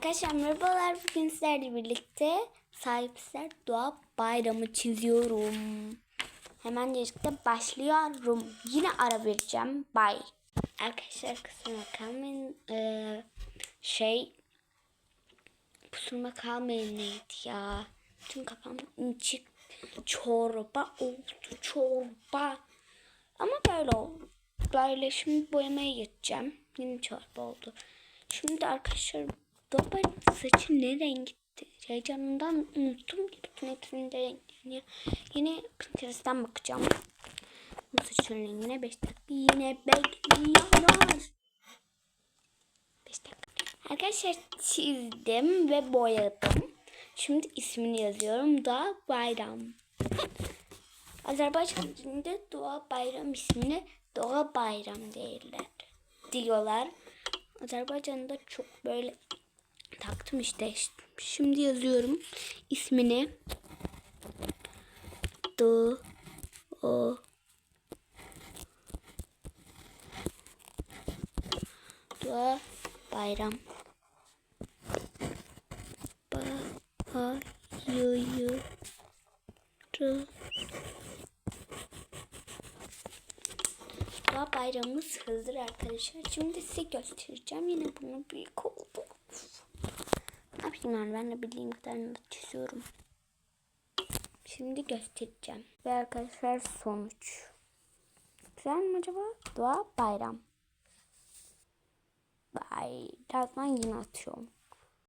Arkadaşlar merhabalar. Bugün sizlerle birlikte sahipsizler doğa bayramı çiziyorum. Hemen de başlıyorum. Yine ara vereceğim. Bye. Arkadaşlar kusura kalmayın. Ee, şey kusuruma kalmayın neydi ya. Tüm kafam içi çorba oldu çorba. Ama böyle oldu. Böyle şimdi boyamaya geçeceğim. Yine çorba oldu. Şimdi arkadaşlar baba saçı ne renkti? Heyecanından unuttum ki bütün hepsinin de renklerini. Yine Pinterest'ten bakacağım. Bu saçın rengine 5 dakika yine bekliyoruz. 5 dakika. Arkadaşlar çizdim ve boyadım. Şimdi ismini yazıyorum. Doğa Bayram. Azerbaycan dilinde Doğa Bayram ismini Doğa Bayram değiller diyorlar. Azerbaycan'da çok böyle taktım işte. Şimdi yazıyorum ismini. Do o Doğa Bayram. Ba ha yu yu ru Doğa bayramımız hazır arkadaşlar. Şimdi size göstereceğim. Yine bunu büyük oldu. Yani ben de bildiğim kadarını da çiziyorum. Şimdi göstereceğim. Ve arkadaşlar sonuç. Güzel mi acaba? Doğa bayram. Bay. Birazdan yine atıyorum.